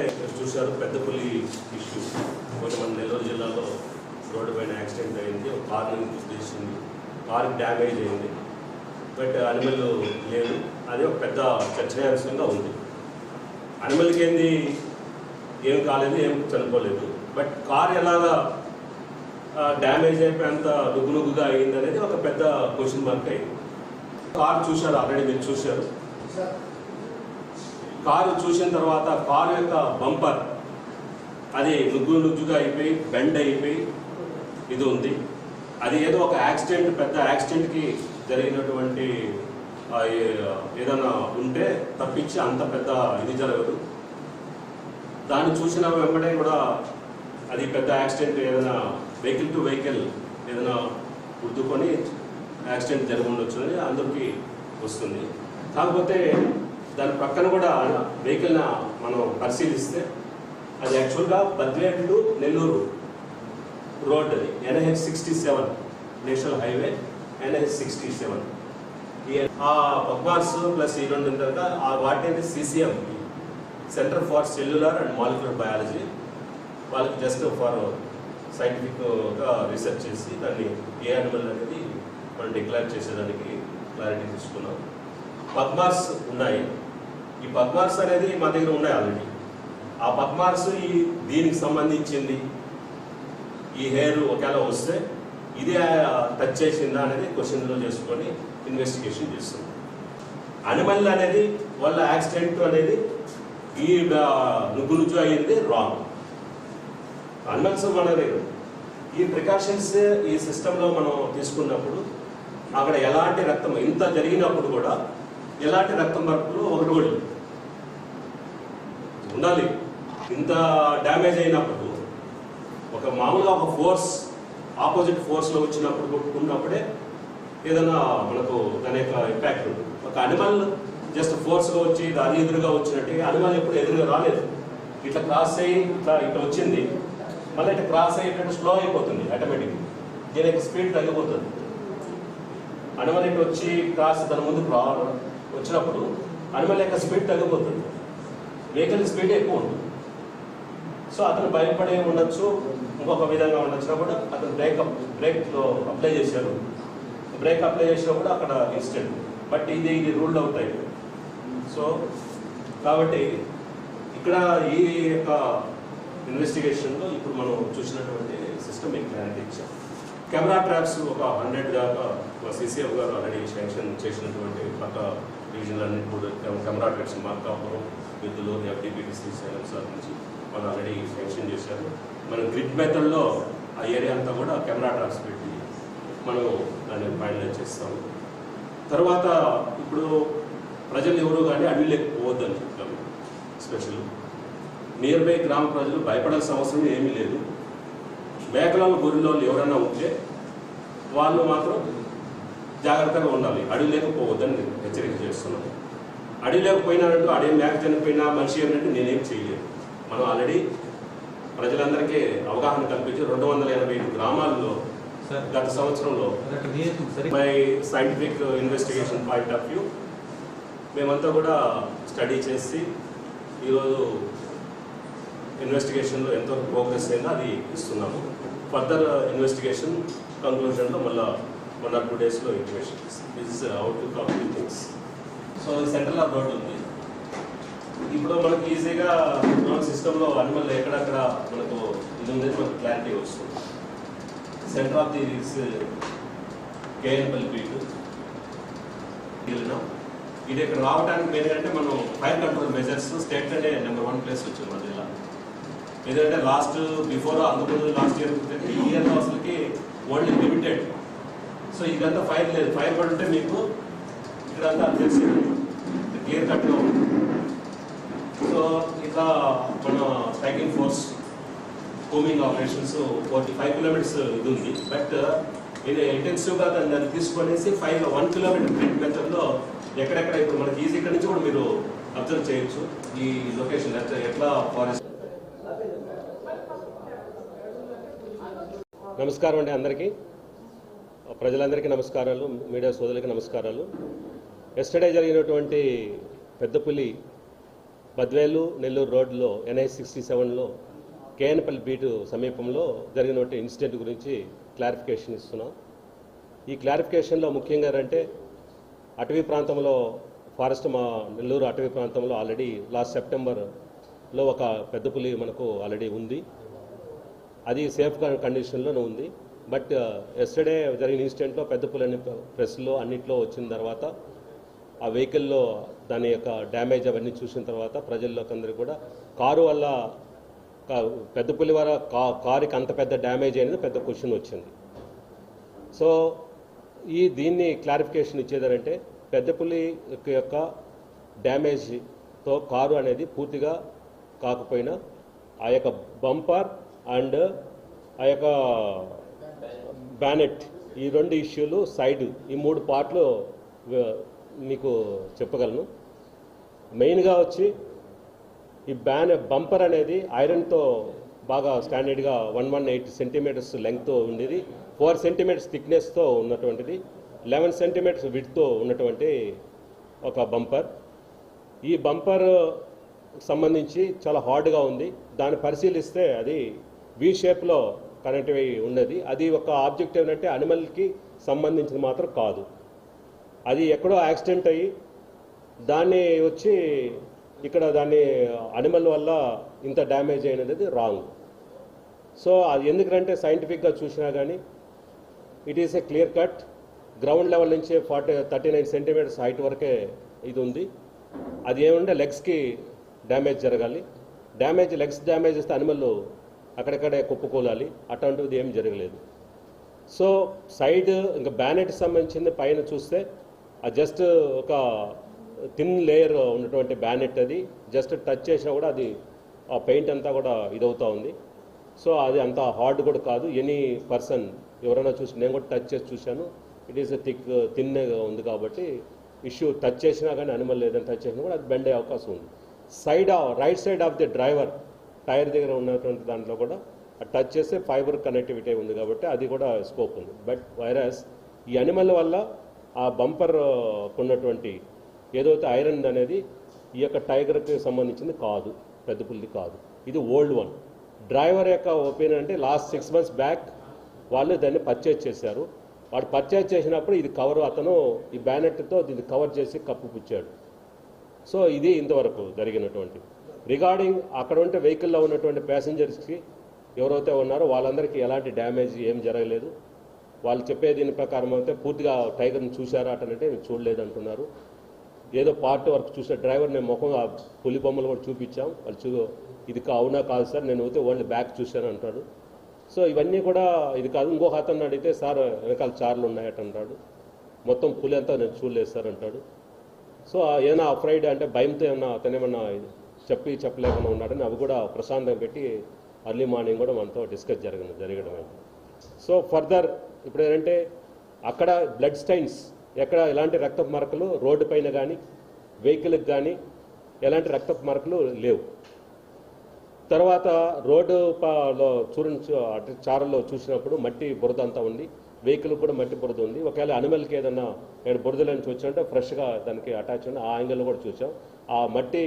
చూశారు? పెద్దపల్లి ఇష్యూ కొన్ని మన నెల్లూరు జిల్లాలో రోడ్డు పైన యాక్సిడెంట్ అయింది. ఒక కార్ చేసింది కార్ డ్యామేజ్ అయింది. బట్ అనిమల్ లేదు. అది ఒక పెద్ద చర్చనీయాంశంగా ఉంది. అనిమల్కి ఏంది? ఏం కాలేదు ఏం చనిపోలేదు. బట్ కార్ ఎలాగా డ్యామేజ్ అయిపోయేంత లుగ్గులుగ్గుగా అయింది అనేది ఒక పెద్ద క్వశ్చన్ మార్క్ అయింది. కార్ చూశారు? ఆల్రెడీ మీరు చూశారు. కారు చూసిన తర్వాత కారు యొక్క బంపర్ అది నుగ్గు నుగ్గుగా అయిపోయి బెండ్ అయిపోయి ఇది ఉంది. అది ఏదో ఒక యాక్సిడెంట్ పెద్ద యాక్సిడెంట్కి జరిగినటువంటి ఏదైనా ఉంటే తప్పించి అంత పెద్ద ఇది జరగదు. దాన్ని చూసిన వెంబడే కూడా అది పెద్ద యాక్సిడెంట్ ఏదైనా వెహికల్ టు వెహికల్ ఏదైనా గుర్తుకొని యాక్సిడెంట్ జరగ ఉండొచ్చు అని అందరికీ వస్తుంది. కాకపోతే దాని పక్కన కూడా వెహికల్ని మనం పరిశీలిస్తే అది యాక్చువల్గా బద్వేడ్ నెల్లూరు రోడ్ అది. NH sixty seven national highway NH sixty seven. ఆ పగ్మార్స్ ప్లస్ ఈ రెండు ఉంటారు ఆ వాటిని CCM centre for cellular and molecular biology. వాళ్ళకి జస్ట్ ఫర్ సైంటిఫిక్గా రీసెర్చ్ చేసి దాన్ని ఏ అనిమల్ అనేది మనం డిక్లేర్ చేసేదానికి క్లారిటీ తీసుకున్నాం. పద్మార్స్ ఉన్నాయి. ఈ పద్మార్స్ అనేది మా దగ్గర ఉన్నాయి ఆల్రెడీ ఆ పద్మార్స్ ఈ దీనికి సంబంధించింది ఈ హెయిర్ ఒకవేళ వస్తే ఇదే టచ్ చేసిందా అనేది క్వశ్చన్లో చేసుకొని ఇన్వెస్టిగేషన్ చేస్తుంది. అనిమల్ అనేది వాళ్ళ యాక్సిడెంట్ అనేది ఈ నుగ్గు అయ్యింది రాంగ్ అనిమల్స్ మన దగ్గర. ఈ ప్రికాషన్స్ ఈ సిస్టంలో మనం తీసుకున్నప్పుడు అక్కడ ఎలాంటి రక్తం ఇంత జరిగినప్పుడు కూడా ఎలాంటి రక్తం పరుపులు ఒకటి కూడా ఉండాలి. ఇంత డ్యామేజ్ అయినప్పుడు ఒక మామూలుగా ఒక ఫోర్స్ ఆపోజిట్ ఫోర్స్లో వచ్చినప్పుడు కొట్టుకున్నప్పుడే ఏదైనా మనకు దాని యొక్క ఇంపాక్ట్ ఉంటుంది. ఒక అనిమల్ జస్ట్ ఫోర్స్గా వచ్చి దాని ఎదురుగా వచ్చినట్టు అనిమల్ ఎప్పుడు ఎదురుగా రాలేదు. ఇట్లా క్రాస్ అయ్యి ఇట్లా ఇట్లా వచ్చింది మళ్ళీ ఇట్లా క్రాస్ అయ్యేటట్టు స్లో అయిపోతుంది ఆటోమేటిక్ దీని యొక్క స్పీడ్ తగ్గిపోతుంది. అనిమల్ ఇటు వచ్చి క్రాస్ దాని ముందుకు రా వచ్చినప్పుడు అనిమల్ యొక్క స్పీడ్ తగ్గిపోతుంది. వెహికల్ స్పీడ్ ఎక్కువ ఉంటుంది. సో అతను భయపడే ఉండొచ్చు ఇంకొక విధంగా ఉండొచ్చు. కూడా అతను బ్రేక్ బ్రేక్లో అప్లై చేశారు బ్రేక్ అప్లై చేసినప్పుడు అక్కడ ఇన్సిడెంట్ బట్ ఇది ఇది రూల్డ్ అవుట్ అయిపోయింది సో కాబట్టి ఇక్కడ ఈ యొక్క ఇన్వెస్టిగేషన్లో ఇప్పుడు మనం చూసినటువంటి సిస్టమ్ మీకు క్లారిటీ ఇచ్చాం. కెమెరా ట్రాప్స్ ఒక హండ్రెడ్ దాకా సిసిఎఫ్ గారు ఆల్రెడీ శాంక్షన్ చేసినటువంటి పక్క రీజన్లన్నీ కూడా కెమెరా ట్రాప్స్ మార్కాపురం విద్యులు ఎఫ్డిపిటి శ్రీశైలం సార్ నుంచి వాళ్ళు ఆల్రెడీ శాంక్షన్ చేశారు. మనం గ్రిడ్ మెథడ్లో ఆ ఏరియా అంతా కూడా కెమెరా ట్రాప్స్ పెట్టి మనం దాన్ని ఫైనలైజ్ చేస్తాము. తర్వాత ఇప్పుడు ప్రజలు ఎవరు కానీ అడవిలోకి పోవద్దని చెప్తాము స్పెషల్ నియర్ బై గ్రామ ప్రజలు భయపడాల్సిన అవసరం ఏమీ లేదు. మేకలలో గొర్రెలో ఎవరైనా ఉంటే వాళ్ళు మాత్రం జాగ్రత్తగా ఉండాలి. అడవి లేకపోవద్దని హెచ్చరిక చేస్తున్నాను అడవి లేకపోయినారంటూ అడవి మేక చనిపోయినా మనిషి ఏమిటంటే నేనేం చేయలేదు మనం ఆల్రెడీ ప్రజలందరికీ అవగాహన కల్పించి రెండు వందల ఎనభై ఐదు గ్రామాల్లో సార్ గత సంవత్సరంలో by scientific investigation point of view మేమంతా కూడా స్టడీ చేసి ఈరోజు ఇన్వెస్టిగేషన్లో ఎంతో ప్రోగ్రెస్ అయిందో అది ఇస్తున్నాము. ఫర్దర్ ఇన్వెస్టిగేషన్ కంక్లూజన్లో మళ్ళీ వన్ ఆర్ టూ డేస్లో information this is out to complete things so central of road ఉంది. ఇప్పుడు మనకి ఈజీగా మన సిస్టంలో అనిమల్ ఎక్కడక్కడ మనకు ఇది ఉంది మనకు క్లారిటీ వస్తుంది. సెంటర్ ఆఫ్ ది కేఎన్పల్ బీట్ వెళ్ళినాం ఇది ఇక్కడ రావడానికి మెయిన్ అంటే మనం ఫైర్ కంట్రోల్ మెజర్స్ స్టేట్ అంటే నెంబర్ వన్ ప్లేస్ వచ్చింది మన జిల్లా. ఎందుకంటే లాస్ట్ బిఫోర్ అంతకుముందు లాస్ట్ ఇయర్ ఈ ఇయర్ అసలుకి ఓన్లీ లిమిటెడ్ సో ఇదంతా ఫైర్ లేదు. ఫైర్ పడి ఉంటే మీకు ఇక్కడంతా తెలిసింది. క్లియర్ కట్గా ఉంది సో ఇట్లా మన striking force combing operations forty five kilometres ఇది ఉంది. బట్ ఇది ఇంటెన్సివ్గా దాన్ని దాన్ని తీసుకొనేసి ఫైవ్ వన్ కిలోమీటర్ గ్రిడ్ మెథడ్లో ఎక్కడెక్కడ ఇప్పుడు మనకి ఈజీ ఇక్కడ నుంచి కూడా మీరు అబ్జర్వ్ చేయొచ్చు. ఈ లొకేషన్ ఎట్లా ఎట్లా ఫారెస్ట్ నమస్కారం అండి అందరికీ. ప్రజలందరికీ నమస్కారాలు మీడియా సోదరులకి నమస్కారాలు. ఎస్టర్డే జరిగినటువంటి పెద్దపులి బద్వేలు నెల్లూరు రోడ్లో ఎన్ఐ సిక్స్టీ సెవెన్లో కేఎన్పల్లి బీటు సమీపంలో జరిగినటువంటి ఇన్సిడెంట్ గురించి క్లారిఫికేషన్ ఇస్తున్నాం. ఈ క్లారిఫికేషన్లో ముఖ్యంగా అంటే అటవీ ప్రాంతంలో ఫారెస్ట్ మా నెల్లూరు అటవీ ప్రాంతంలో ఆల్రెడీ లాస్ట్ సెప్టెంబర్లో ఒక పెద్ద పులి మనకు ఆల్రెడీ ఉంది. అది సేఫ్ కండిషన్లోనే ఉంది. బట్ uh, ఎస్టర్డే జరిగిన ఇన్సిడెంట్లో పెద్ద ప్రెస్లో అన్నిట్లో వచ్చిన తర్వాత ఆ వెహికల్లో దాని యొక్క డ్యామేజ్ అవన్నీ చూసిన తర్వాత ప్రజల్లోకి అందరూ కూడా కారు వల్ల కా- వల్ల కా కారుకి అంత పెద్ద డ్యామేజ్ అనేది పెద్ద క్వశ్చన్ వచ్చింది. సో ఈ దీన్ని క్లారిఫికేషన్ ఇచ్చేదారంటే పెద్దపుల్లి యొక్క డ్యామేజ్తో కారు అనేది పూర్తిగా కాకపోయినా ఆ యొక్క బంపర్ అండ్ ఆ యొక్క బ్యానెట్ ఈ రెండు ఇష్యూలు సైడ్ ఈ మూడు పార్ట్లు మీకు చెప్పగలను. మెయిన్గా వచ్చి ఈ బ్యాన్ బంపర్ అనేది ఐరన్తో బాగా స్టాండర్డ్గా వన్ వన్ ఎయిట్ సెంటీమీటర్స్ లెంగ్త్తో ఉండేది. ఫోర్ సెంటీమీటర్స్ థిక్నెస్తో ఉన్నటువంటిది. లెవెన్ సెంటీమీటర్స్ విడ్తో ఉన్నటువంటి ఒక బంపర్. ఈ బంపర్ సంబంధించి చాలా హార్డ్గా ఉంది. దాన్ని పరిశీలిస్తే అది వి షేప్లో కనెక్ట్ అయి ఉన్నది అది ఒక ఆబ్జెక్ట్ ఏంటంటే అనిమల్కి సంబంధించింది మాత్రం కాదు. అది ఎక్కడో యాక్సిడెంట్ అయ్యి దాన్ని వచ్చి ఇక్కడ దాన్ని అనిమల్ వల్ల ఇంత డ్యామేజ్ అయినది రాంగ్ సో అది ఎందుకంటే సైంటిఫిక్గా చూసినా కానీ it is a clear cut ground level నుంచి forty thirty nine centimetres height వరకే ఇది ఉంది. అది ఏమంటే లెగ్స్కి డ్యామేజ్ జరగాలి. డ్యామేజ్ లెగ్స్ డ్యామేజ్ ఇస్తే అనిమల్ అక్కడక్కడే కుప్పకూలాలి. అటువంటిది ఏం జరగలేదు. సో సైడ్ ఇంకా బ్యానెట్ సంబంధించింది పైన చూస్తే ఆ జస్ట్ ఒక థిన్ లేయర్ ఉన్నటువంటి బ్యానెట్ అది. జస్ట్ టచ్ చేసినా కూడా అది ఆ పెయింట్ అంతా కూడా ఇదవుతూ ఉంది. సో అది అంత హార్డ్ కూడా కాదు. ఎనీ పర్సన్ ఎవరైనా చూసి నేను కూడా టచ్ చేసి చూశాను. ఇట్ ఈస్ థిక్ థిన్గా ఉంది కాబట్టి ఇష్యూ టచ్ చేసినా కానీ అనిమల్ లేదని టచ్ చేసినా కూడా అది బెండ్ అయ్యే అవకాశం ఉంది. Side right side of the driver tyre దగ్గర ఉన్నటువంటి దాంట్లో కూడా టచ్ చేస్తే ఫైబర్ కనెక్టివిటీ ఉంది కాబట్టి అది కూడా స్కోప్ ఉంది. బట్ వైరస్ ఈ అనిమల్ వల్ల ఆ బంపర్ ఉన్నటువంటి ఏదైతే ఐరన్ అనేది ఈ యొక్క టైగర్కి సంబంధించింది కాదు పెద్ద పుల్లి కాదు. ఇది ఓల్డ్ వన్. డ్రైవర్ యొక్క ఒపీనియన్ అంటే లాస్ట్ సిక్స్ మంత్స్ బ్యాక్ వాళ్ళు దాన్ని పర్చేజ్ చేశారు. వాడు పర్చేజ్ చేసినప్పుడు ఇది కవర్ అతను ఈ బ్యానెట్తో దీన్ని కవర్ చేసి కప్పు పుచ్చాడు. సో ఇది ఇంతవరకు జరిగినటువంటి రిగార్డింగ్ అక్కడ ఉంటే వెహికల్లో ఉన్నటువంటి ప్యాసింజర్స్కి ఎవరైతే ఉన్నారో వాళ్ళందరికీ ఎలాంటి డ్యామేజ్ ఏం జరగలేదు. వాళ్ళు చెప్పే దీని ప్రకారం అయితే పూర్తిగా టైగర్ని చూశారా అటనంటే నేను చూడలేదు అంటున్నారు ఏదో పార్ట్ వరకు చూసే డ్రైవర్ నేను ముఖం ఆ పులి బొమ్మలు కూడా చూపించాం. వాళ్ళు చూ ఇది కా- అవునా కాదు సార్ నేను అయితే ఓన్లీ బ్యాక్ చూశాను అంటాడు సో ఇవన్నీ కూడా ఇది కాదు. ఇంకొక అతను అడిగితే సార్ వెనకాల చార్లు ఉన్నాయట అంటాడు. మొత్తం పులి అంతా నేను చూడలేదు సార్ అంటాడు. సో ఏమైనా అఫ్రైడ్ అంటే భయంతో ఏమన్నా అతను ఏమన్నా చెప్పి చెప్పలేకుండా ఉన్నాడని అవి కూడా ప్రశాంతం పెట్టి అర్లీ మార్నింగ్ కూడా మనతో డిస్కస్ జరిగింది జరగడం సో ఫర్దర్ ఇప్పుడు ఏంటంటే అక్కడ బ్లడ్ స్టైన్స్ ఎక్కడ ఎలాంటి రక్తపు మరకలు రోడ్డు పైన కానీ వెహికల్కి కానీ ఎలాంటి రక్తపు మరకలు లేవు. తర్వాత రోడ్డు పాలో చూడండి అటు చారల్లో చూసినప్పుడు మట్టి బురద అంతా ఉంది. వెహికల్ కూడా మట్టి బురద ఉంది. ఒకవేళ అనిమల్కి ఏదన్నా ఏడు బురదల నుంచి ఫ్రెష్గా దానికి అటాచ్ ఉంది ఆ యాంగిల్ కూడా చూసాం. ఆ మట్టి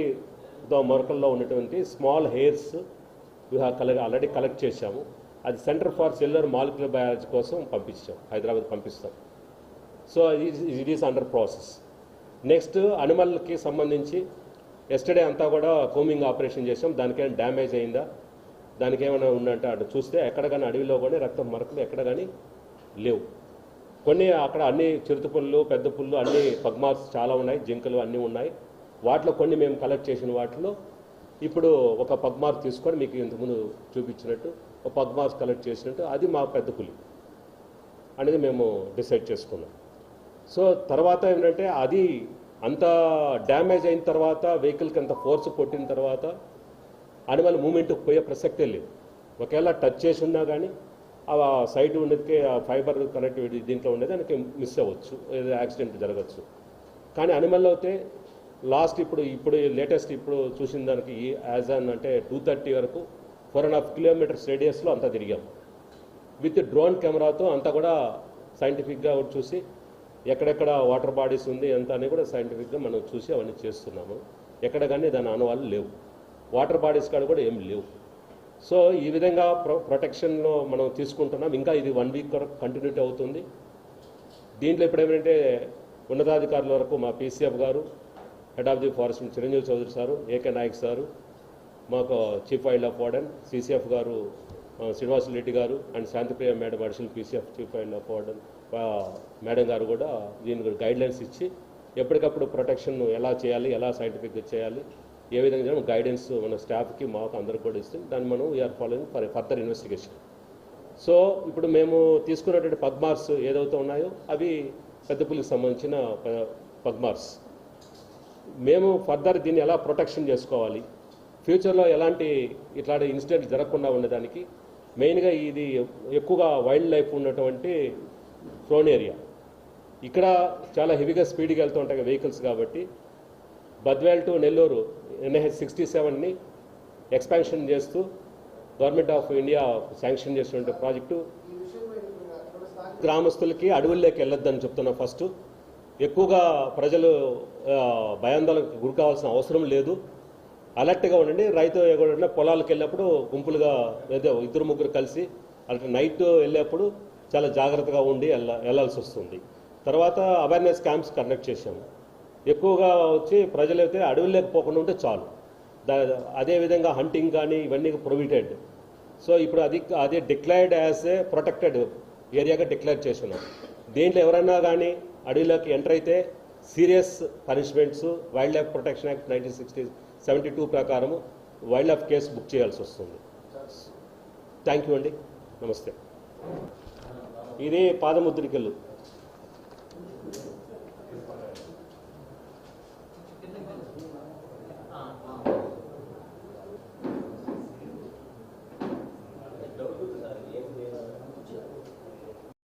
మట్టితో మొరకల్లో ఉన్నటువంటి small hairs collect already collect చేశాము. అది centre for cellular molecular biology కోసం పంపించాం. హైదరాబాద్ పంపిస్తాం. So it is under process next అనిమల్కి సంబంధించి ఎస్టర్డే అంతా కూడా కోమింగ్ ఆపరేషన్ చేసాం దానికైనా డ్యామేజ్ అయిందా? దానికి ఏమైనా ఉందంటే అటు చూస్తే ఎక్కడ కానీ అడవిలో కానీ రక్తం మరకలు ఎక్కడ కానీ లేవు. కొన్ని అక్కడ అన్ని చిరుత పుల్లు పెద్ద పుల్లు అన్ని పగ్మాస్ చాలా ఉన్నాయి. జింకలు అన్నీ ఉన్నాయి. వాటిలో కొన్ని మేము కలెక్ట్ చేసిన వాటిలో ఇప్పుడు ఒక పగ్మార్క్ తీసుకొని మీకు ఇంతకుముందు చూపించినట్టు ఒక పగ్మార్క్స్ కలెక్ట్ చేసినట్టు అది మా పెద్ద పులి అనేది మేము డిసైడ్ చేసుకున్నాం. సో తర్వాత ఏంటంటే అది అంత డ్యామేజ్ అయిన తర్వాత వెహికల్కి అంత ఫోర్స్ కొట్టిన తర్వాత అనిమల్ మూమెంట్కి పోయే ప్రసక్తే లేదు. ఒకవేళ టచ్ చేసి ఉన్నా కానీ ఆ సైడ్ ఉండేదికి ఆ ఫైబర్ కనెక్టివిటీ దీంట్లో ఉండేది దానికి మిస్ అవ్వచ్చు ఏదో యాక్సిడెంట్ జరగచ్చు. కానీ అనిమల్ అయితే లాస్ట్ ఇప్పుడు ఇప్పుడు లేటెస్ట్ ఇప్పుడు చూసిన దానికి యాజ్ అన్ అంటే టూ థర్టీ వరకు ఫోర్ అండ్ హాఫ్ కిలోమీటర్స్ రేడియస్లో అంతా తిరిగాం. విత్ డ్రోన్ కెమెరాతో అంతా కూడా సైంటిఫిక్గా చూసి ఎక్కడెక్కడ వాటర్ బాడీస్ ఉంది ఎంత అని కూడా సైంటిఫిక్గా మనం చూసి అవన్నీ చేస్తున్నాము. ఎక్కడ కానీ దాని ఆనవాళ్ళు లేవు. వాటర్ బాడీస్ కాడ కూడా ఏం లేవు. సో ఈ విధంగా ప్రొ ప్రొటెక్షన్లో మనం తీసుకుంటున్నాం. ఇంకా ఇది వన్ వీక్ వరకు కంటిన్యూటీ అవుతుంది. దీంట్లో ఇప్పుడు ఏమంటే ఉన్నతాధికారుల వరకు మా పీసీఎఫ్ గారు head of the forest Chiranjeevi Chowdary sir AK Nayak sir మాకు chief wild life warden CCF గారు శ్రీనివాస రెడ్డి గారు and Shantipriya madam additional PCF chief wild life warden madam గారు కూడా దీనికి గైడ్ లైన్స్ ఇచ్చి ఎప్పటికప్పుడు ప్రొటెక్షన్ ఎలా చేయాలి ఎలా సైంటిఫిక్గా చేయాలి ఏ విధంగా గైడెన్స్ మన స్టాఫ్కి మాకు అందరికి కూడా ఇస్తుంది దాన్ని మనం we are following for further investigation so ఇప్పుడు మేము తీసుకున్నటువంటి పద్మార్స్ ఏదైతే ఉన్నాయో అవి పెద్దపులికి సంబంధించిన ప- పద్మార్స్ మేము ఫర్దర్ దీన్ని ఎలా ప్రొటెక్షన్ చేసుకోవాలి? ఫ్యూచర్లో ఎలాంటి ఇట్లాంటి ఇన్సిడెంట్ జరగకుండా ఉండడానికి మెయిన్గా ఇది ఎక్కువగా వైల్డ్ లైఫ్ ఉన్నటువంటి ఫ్లోన్ ఏరియా ఇక్కడ చాలా హెవీగా స్పీడ్గా వెళ్తూ ఉంటాయి వెహికల్స్ కాబట్టి Badvel to Nellore NH sixty సెవెన్ని expansion చేస్తూ గవర్నమెంట్ ఆఫ్ ఇండియా శాంక్షన్ చేసినటువంటి ప్రాజెక్టు గ్రామస్తులకి అడవుల్లోకి వెళ్ళొద్దని చెప్తున్నా ఫస్ట్ ఎక్కువగా ప్రజలు భయాందోళనకు గురి కావాల్సిన అవసరం లేదు. అలర్ట్గా ఉండండి. రైతు ఎక్కడ పొలాలకు వెళ్ళినప్పుడు గుంపులుగా ఏదో ఇద్దరు ముగ్గురు కలిసి అలాంటి నైట్ వెళ్ళేప్పుడు చాలా జాగ్రత్తగా ఉండి వెళ్ళాల్సి వస్తుంది. తర్వాత అవేర్నెస్ క్యాంప్స్ కండక్ట్ చేశాము. ఎక్కువగా వచ్చి ప్రజలైతే అడవుల్లోకి పోకుండా ఉంటే చాలు. దా అదేవిధంగా హంటింగ్ కానీ ఇవన్నీ ప్రొవిటెడ్ సో ఇప్పుడు అది అదే డిక్లైర్డ్ యాజ్ ఏ ప్రొటెక్టెడ్ ఏరియాగా డిక్లేర్ చేస్తున్నాం. దీంట్లో ఎవరైనా కానీ అడవిలోకి ఎంటర్ అయితే serious punishments wild life protection act nineteen sixty seventy two ప్రకారము వైల్డ్ లైఫ్ కేసు బుక్ చేయాల్సి వస్తుంది. థ్యాంక్ యూ అండి. నమస్తే. ఇది పాదముద్రికలు.